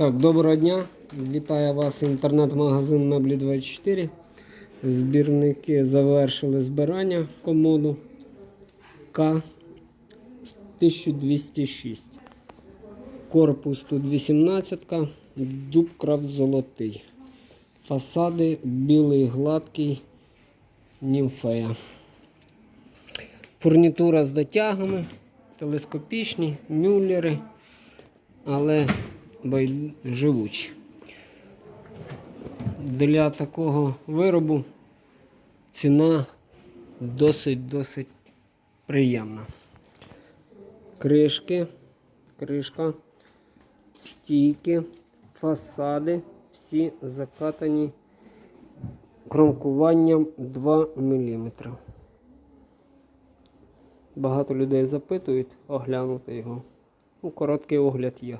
Так, доброго дня. Вітаю вас інтернет-магазин Меблі 24. Збірники завершили збирання комоду К 1206. Корпус тут 18, дуб крав золотий. Фасади білий гладкий, німфея. Фурнітура з дотягами, телескопічні, мюллери, але живучі. Для такого виробу ціна досить-досить приємна. Кришки, кришка, стійки, фасади, всі закатані кромкуванням 2 мм. Багато людей запитують оглянути його. Ну, короткий огляд є.